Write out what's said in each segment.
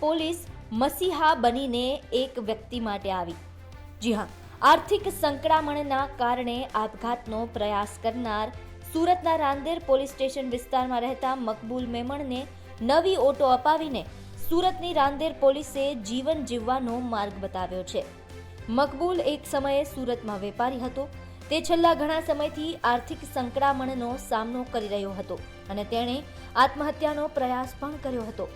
Police મસીહા બનીને એક વ્યક્તિ માટે આવી. જી હા, આર્થિક સંકળામણના કારણે આપઘાતનો પ્રયાસ કરનાર સુરતના રાંદેર પોલીસ સ્ટેશન વિસ્તારમાં રહેતા મકબૂલ મેમણને નવી ઓટો અપાવીને સુરતની રાંદેર પોલીસે જીવન જીવવાનો માર્ગ બતાવ્યો છે. મકબૂલ એક સમયે સુરતમાં વેપારી હતો. તે છેલ્લા ઘણા સમયથી આર્થિક સંકળામણનો સામનો કરી રહ્યો હતો અને તેણે આત્મહત્યાનો પ્રયાસ પણ કર્યો હતો.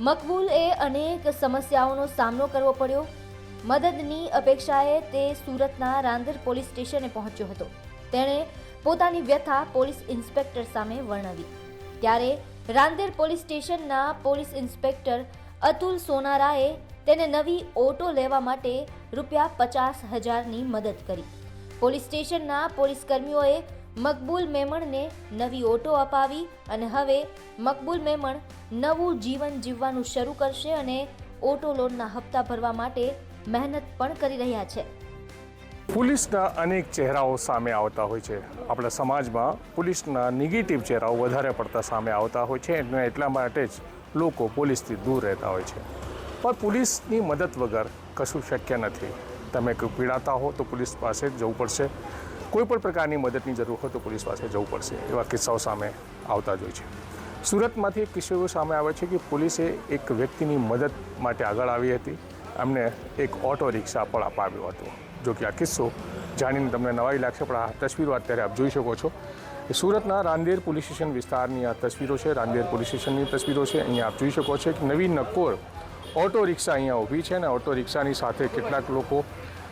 મકબૂલે અનેક સમસ્યાઓનો સામનો કરવો પડ્યો. મદદની અપેક્ષાએ તે સુરતના રાંદર પોલીસ સ્ટેશને પહોંચ્યો હતો. તેણે પોતાની વ્યથા પોલીસ ઇન્સ્પેક્ટર સામે વર્ણવી. ત્યારે રાંદેર પોલીસ સ્ટેશનના પોલીસ ઇન્સ્પેક્ટર અતુલ સોનારાએ તેને નવી ઓટો લેવા માટે રૂપિયા પચાસ હજારની મદદ કરી. પોલીસ સ્ટેશનના પોલીસ કર્મીઓએ મકબૂલ મેમણને નવી ઓટો અપાવી અને હવે મકબૂલ મેમણ નવું જીવન જીવવાનું શરૂ કરશે અને ઓટો લોનના હપ્તા ભરવા માટે મહેનત પણ કરી રહ્યા છે. પોલીસના અનેક ચહેરાઓ સામે આવતા હોય છે. આપણા સમાજમાં પોલીસના નેગેટિવ ચહેરાઓ વધારે પડતા સામે આવતા હોય છે અને એટલા માટે જ લોકો પોલીસથી દૂર રહેતા હોય છે. પણ પોલીસની મદદ વગર કશું શક્ય નથી. તમે કંઈક પીડાતા હો તો પોલીસ પાસે જવું પડશે. કોઈ પણ પ્રકારની મદદની જરૂર હોય તો પોલીસ પાસે જવું પડશે. એવા કિસ્સાઓ સામે આવતા જ હોય છે. સુરતમાંથી એક કિસ્સો એવો સામે આવે છે કે પોલીસે એક વ્યક્તિની મદદ માટે આગળ આવી હતી. એમને એક ઓટો રિક્ષા પણ અપાવ્યો હતો. જો કે આ કિસ્સો જાણીને તમને નવાઈ લાગશે, પણ આ તસવીરો અત્યારે આપ જોઈ શકો છો. સુરતના રાંદેર પોલીસ સ્ટેશન વિસ્તારની આ તસવીરો છે. રાંદેર પોલીસ સ્ટેશનની તસવીરો છે. અહીંયા આપ જોઈ શકો છો કે નવી નક્કોર ઓટો રિક્ષા અહીંયા ઊભી છે અને ઓટો રિક્ષાની સાથે કેટલાક લોકો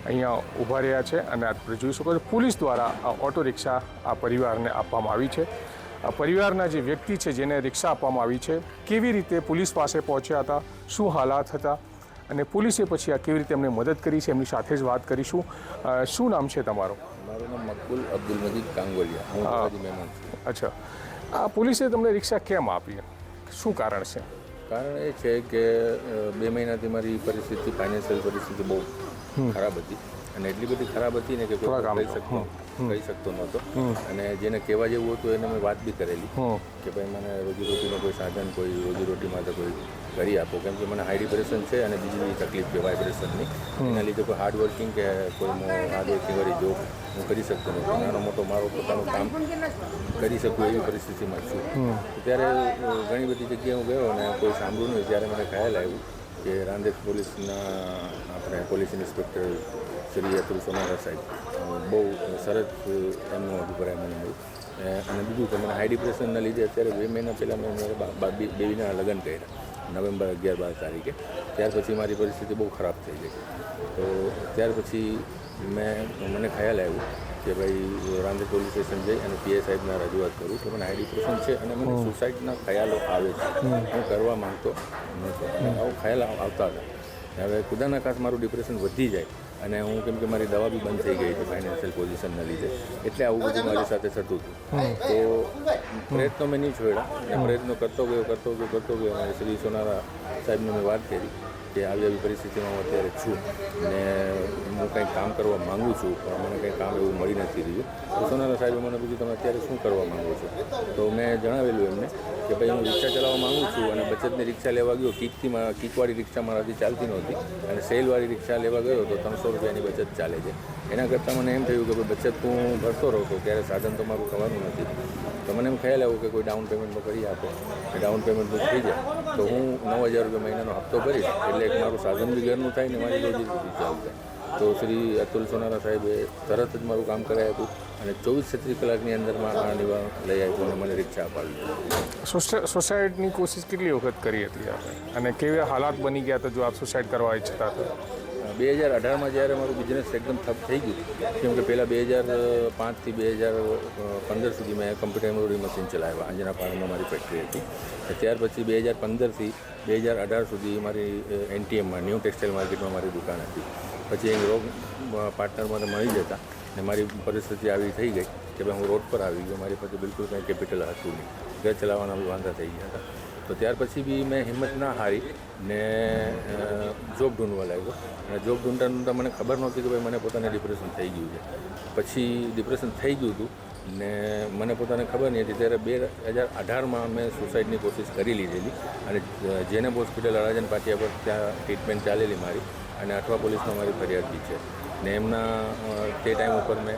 અહીંયા ઊભા રહ્યા છે અને આપણે જોઈ શકો છો પોલીસ દ્વારા આ ઓટો રિક્ષા આ પરિવારને આપવામાં આવી છે. આ પરિવારના જે વ્યક્તિ છે જેને રિક્ષા આપવામાં આવી છે કેવી રીતે પોલીસ પાસે પહોંચ્યા હતા શું હાલાત હતા અને પોલીસે પછી આ કેવી રીતે એમને મદદ કરી છે એમની સાથે જ વાત કરીશું. શું નામ છે તમારું? મારું નામ મકબુલ અબ્દુલ મજીદ કાંગોલિયા અચ્છા. આ પોલીસે તમને રિક્ષા કેમ આપી? શું કારણ છે? કારણ એ છે કે બે મહિનાથી મારી પરિસ્થિતિ ફાઇનાન્શિયલ પરિસ્થિતિ બહુ ખરાબ હતી. અને એટલી બધી ખરાબ હતી ને કે કોઈ કામ કહી શકતો કહી શકતો નહોતો અને જેને કહેવા જેવું હતું એને મેં વાત બી કરેલી કે ભાઈ મને રોજીરોટીનું કોઈ સાધન કોઈ રોજીરોટી માટે કોઈ કરી આપો. કેમ કે મને હાઈ ડિપ્રેશન છે અને બીજી તકલીફ છે વાઇબ્રેશનની એના લીધે કોઈ હાર્ડ વર્કિંગ કે કોઈ હાર્ડ વર્કિંગ વાળી જોબ હું કરી શકતો નથી નાનો મોટો મારો પોતાનું કામ કરી શકું એવી પરિસ્થિતિમાં છું. ત્યારે ઘણી બધી જગ્યાએ હું ગયો અને કોઈ સાંભળ્યું નહીં. ત્યારે મને ખ્યાલ આવ્યું કે રાંદેશ પોલીસના આપણે પોલીસ ઇન્સ્પેક્ટર શ્રી અતુલ સોનારા સાહેબ બહુ સરસ એમનો અભિપ્રાય મને મળ્યો અને બીજું કે મને હાઈ ડિપ્રેશનના લીધે અત્યારે બે મહિના પહેલાં મેં મારા બેબીના લગ્ન કર્યા નવેમ્બર અગિયાર બાર તારીખે ત્યાર પછી મારી પરિસ્થિતિ બહુ ખરાબ થઈ ગઈ તો ત્યાર પછી મેં મને ખ્યાલ આવ્યું કે ભાઈ રાંદેર પોલીસ સ્ટેશન જઈ અને પીએ સાહેબના રજૂઆત કરું કે મને હાઈ ડિપ્રેશન છે અને મને સુસાઇડના ખ્યાલો આવે છે. હું કરવા માંગતો નહોતો અને આવો ખ્યાલ આવતા હતા. હવે ખુદાના ખાસ મારું ડિપ્રેશન વધી જાય અને હું કેમ કે મારી દવા બી બંધ થઈ ગઈ હતી ફાઇનાન્શિયલ પોઝિશનના લીધે. એટલે આવું બધું મારી સાથે થતું હતું. તો પ્રયત્નો મેં નહીં છોડ્યા. અને પ્રયત્નો કરતો ગયો કરતો ગયો કરતો ગયો. અને શ્રી સોનારા સાહેબને મેં વાત કરી. કે આવી આવી પરિસ્થિતિમાં હું અત્યારે છું ને હું કંઈક કામ કરવા માગું છું, પણ મને કંઈ કામ એવું મળી નથી રહ્યું. તો સોનારા સાહેબે મને પૂછ્યું તમે અત્યારે શું કરવા માંગો છો? તો મેં જણાવેલું એમને કે ભાઈ, હું રિક્ષા ચલાવવા માગું છું અને બચતની રિક્ષા લેવા ગયો કીકથી કિકવાળી રિક્ષા મારાથી ચાલતી નહોતી અને સેલવાળી રિક્ષા લેવા ગયો તો ત્રણસો રૂપિયાની બચત ચાલે છે. એના કરતાં મને એમ થયું કે ભાઈ બચત હું ભરતો રહું છું ત્યારે સાધન તો મારું થવાનું નથી. તો મને એમ ખ્યાલ આવ્યો કે કોઈ ડાઉન પેમેન્ટમાં કરી આપો. ડાઉન પેમેન્ટ બુક થઈ જાય. તો હું નવ હજાર રૂપિયા મહિનાનો હપ્તો ભરીશ, એટલે મારું સાધન બી ઘરનું થાય ને મારી રોજી ચાલશે. તો શ્રી અતુલ સોનારા સાહેબે તરત જ મારું કામ કરાવી આપ્યું અને ચોવીસ છત્રીસ કલાકની અંદરમાં આ નિવારણ લઈ આવ્યું અને મને રિક્ષા અપાવી સુસાઇડની કોશિશ કેટલી વખત કરી હતી આપણે? અને કેવા હાલાત બની ગયા હતા જો આપ સુસાઇડ કરવા ઈચ્છતા હતા? બે હજાર અઢારમાં જ્યારે મારું બિઝનેસ એકદમ ઠપ થઈ ગયું, કેમ કે પહેલાં બે હજાર પાંચથી બે હજાર પંદર સુધી મેં કમ્પ્યુટર એમ્બ્રોઇડરી મશીન ચલાવ્યા, અંજના પાર્કમાં મારી ફેક્ટરી હતી. ત્યાર પછી બે હજાર પંદરથી બે હજાર અઢાર સુધી મારી એનટીએમમાં ન્યૂ ટેક્સટાઇલ માર્કેટમાં મારી દુકાન હતી. પછી એ રોગ પાર્ટનર મને મળી જતા ને મારી પરિસ્થિતિ આવી થઈ ગઈ કે ભાઈ હું રોડ પર આવી ગયો, મારી પાસે બિલકુલ કંઈ કેપિટલ હતું નહીં. ઘર ચલાવવાના બી વાંધા થઈ ગયા હતા. તો ત્યાર પછી બી મેં હિંમત ના હારી ને જોબ ઢૂંઢવા લાગ્યો. અને જોબ ઢૂંઢતા ઢૂંઢતા મને ખબર નહોતી કે ભાઈ મને પોતાને ડિપ્રેશન થઈ ગયું છે. પછી ડિપ્રેશન થઈ ગયું હતું ને મને પોતાને ખબર નહીં હતી. ત્યારે બે હજાર અઢારમાં મેં સુસાઇડની કોશિશ કરી લીધેલી અને જેનેબ હોસ્પિટલ અડાજન પાટિયા પર ત્યાં ટ્રીટમેન્ટ ચાલેલી મારી અને અઠવા પોલીસમાં મારી ફરિયાદ બી છે. ને એમના તે ટાઈમ ઉપર મેં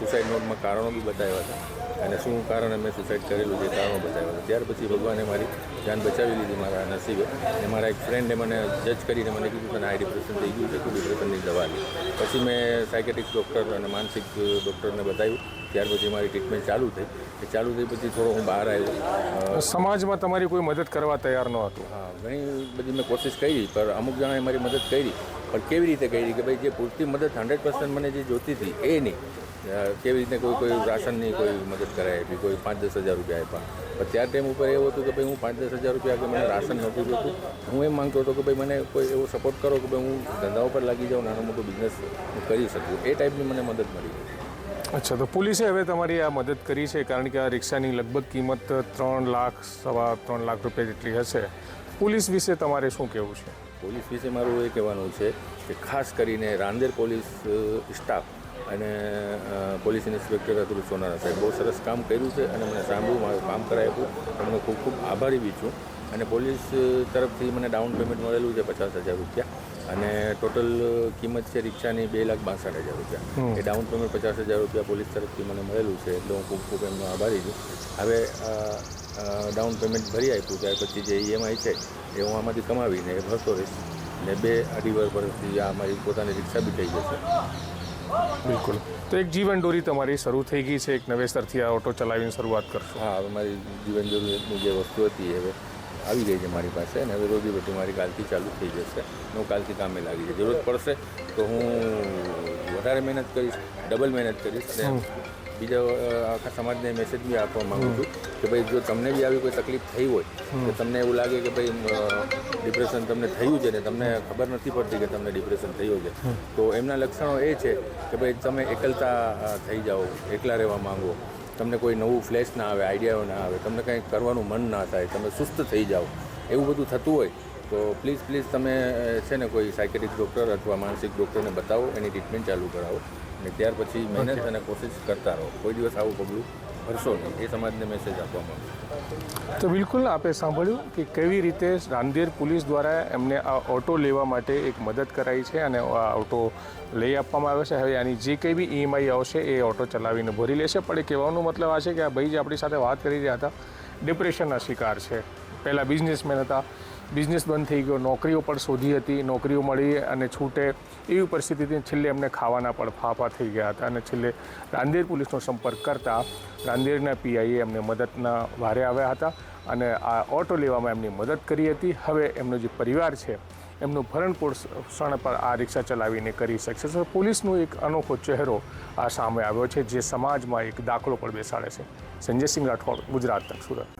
સુસાઇડ નોટમાં કારણો બી બતાવ્યા હતા. અને શું કારણે મેં સુસાઇડ કરેલું છે કારણો બતાવ્યા ત્યાર પછી ભગવાને મારી જાન બચાવી લીધી મારા નસીબે. અને મારા એક ફ્રેન્ડે મને જજ કરીને મને કીધું તને હાઈ ડિપ્રેશન થઈ ગયું છે તું ડિપ્રેશનની દવા લે. પછી મેં સાયકેટિક ડૉક્ટર અને માનસિક ડૉક્ટરને બતાવ્યું. ત્યાર પછી મારી ટ્રીટમેન્ટ ચાલુ થઈ. એ ચાલુ થઈ પછી થોડો હું બહાર આવ્યો. સમાજમાં તમારી કોઈ મદદ કરવા તૈયાર ન હતું? હા ઘણી બધી મેં કોશિશ કરી પણ અમુક જણાએ મારી મદદ કરી. પણ કેવી રીતે કરી કે ભાઈ જે પૂરતી મદદ હંડ્રેડ પર્સન્ટ મને જે જોતી હતી, એ નહીં. કેવી રીતે કોઈ કોઈ રાશનની કોઈ મદદ કરાય આપી કોઈ પાંચ દસ હજાર રૂપિયા આપ્યા. પણ ત્યાર ટાઈમ ઉપર એવું હતું કે ભાઈ હું પાંચ દસ હજાર રૂપિયા કે મને રાશન નહોતું જોતું. હું એમ માંગતો હતો કે ભાઈ મને કોઈ એવો સપોર્ટ કરો કે ભાઈ હું ધંધા ઉપર લાગી જાઉં, નાનો મોટો બિઝનેસ હું કરી શકું. એ ટાઈપની મને મદદ મળી. અચ્છા, તો પોલીસે હવે તમારી આ મદદ કરી છે કારણ કે આ રિક્ષાની લગભગ કિંમત ત્રણ લાખ, સવા ત્રણ લાખ રૂપિયા જેટલી હશે. પોલીસ વિશે તમારે શું કહેવું છે? પોલીસ વિશે મારું એ કહેવાનું છે કે ખાસ કરીને રાંદેર પોલીસ સ્ટાફ અને પોલીસ ઇન્સ્પેક્ટર અતુલ સોનારા સાહેબ. બહુ સરસ કામ કર્યું છે અને મને સાંભળ્યું મારું કામ કરાવ્યું એમનો ખૂબ ખૂબ આભારી બી છું. અને પોલીસ તરફથી મને ડાઉન પેમેન્ટ મળેલું છે પચાસ હજાર રૂપિયા અને ટોટલ કિંમત છે રિક્ષાની બે લાખ બાસઠ હજાર રૂપિયા. એ ડાઉન પેમેન્ટ પચાસ હજાર રૂપિયા પોલીસ તરફથી મને મળેલું છે એટલે હું ખૂબ ખૂબ એમનો આભારી છું. હવે ડાઉન પેમેન્ટ ભરી આપ્યું ત્યાર પછી જે ઈએમઆઈ છે એ હું આમાંથી કમાવીને એ ભરતો રહીશ. ને બે અઢી વર્ષ પરથી આ મારી પોતાની રિક્ષા બી થઈ જશે. બિલકુલ. તો એક જીવન દોરી તમારી શરૂ થઈ ગઈ છે એક નવેસરથી આ ઓટો ચલાવીને શરૂઆત કરશો. હા હવે મારી જીવન દોરીની જે વસ્તુ હતી એ હવે આવી ગઈ છે મારી પાસે અને હવે રોજી રોટી મારી કાલથી ચાલુ થઈ જશે. હું કાલથી કામે લાગી છે. જરૂરત પડશે તો હું વધારે મહેનત કરીશ ડબલ મહેનત કરીશ અને બીજા આખા સમાજને મેસેજ બી આપવા માગું છું કે ભાઈ જો તમને બી આવી કોઈ તકલીફ થઈ હોય તો તમને એવું લાગે કે ભાઈ ડિપ્રેશન તમને થયું છે ને તમને ખબર નથી પડતી કે તમને ડિપ્રેશન થયું છે. તો એમના લક્ષણો એ છે કે ભાઈ તમે એકલતા થઈ જાઓ એકલા રહેવા માંગો. તમને કોઈ નવું ફ્લેશ ના આવે આઈડિયાઓ ના આવે તમને કંઈ કરવાનું મન ના થાય તમે સુસ્ત થઈ જાઓ. એવું બધું થતું હોય તો પ્લીઝ પ્લીઝ તમે છે ને કોઈ સાયકેટિક ડૉક્ટર અથવા માનસિક ડૉક્ટરને બતાવો એની ટ્રીટમેન્ટ ચાલુ કરાવો. અને ત્યાર પછી મહેનત અને કોશિશ કરતા રહો. કોઈ દિવસ આવું પગલું ભરશો નહીં. એ સમાજને મેસેજ આપવા માંગુ તો બિલકુલ આપે સાંભળ્યું કે કેવી રીતે રાંદેર પોલીસ દ્વારા એમને આ ઓટો લેવા માટે એક મદદ કરાઈ છે અને આ ઓટો લઈ આપવામાં આવ્યો છે. હવે આની જે કંઈ બી ઈએમઆઈ આવશે એ ઓટો ચલાવીને ભરી લેશે. પણ એ કહેવાનો મતલબ આ છે કે આ ભાઈ જે આપણી સાથે વાત કરી રહ્યા હતા ડિપ્રેશનના શિકાર છે. પહેલાં બિઝનેસમેન હતા બિઝનેસ બંધ થઈ ગયો, નોકરીઓ પણ શોધી હતી, નોકરીઓ મળી અને છૂટે એવી પરિસ્થિતિથી છેલ્લે એમને ખાવાના પણ ફાફા થઈ ગયા હતા અને છેલ્લે રાંદેર પોલીસનો સંપર્ક કરતાં રાંદેરના પીઆઈએ એમને મદદના વારે આવ્યા હતા અને આ ઓટો લેવામાં એમની મદદ કરી હતી. હવે એમનો જે પરિવાર છે, એમનું ભરણ પોષણ પર આ રિક્ષા ચલાવીને કરી શકશે. તો પોલીસનો એક અનોખો ચહેરો આ સામે આવ્યો છે, જે સમાજમાં એક દાખલો પણ બેસાડે છે. સંજયસિંહ રાઠોડ, ગુજરાત તક સુરત.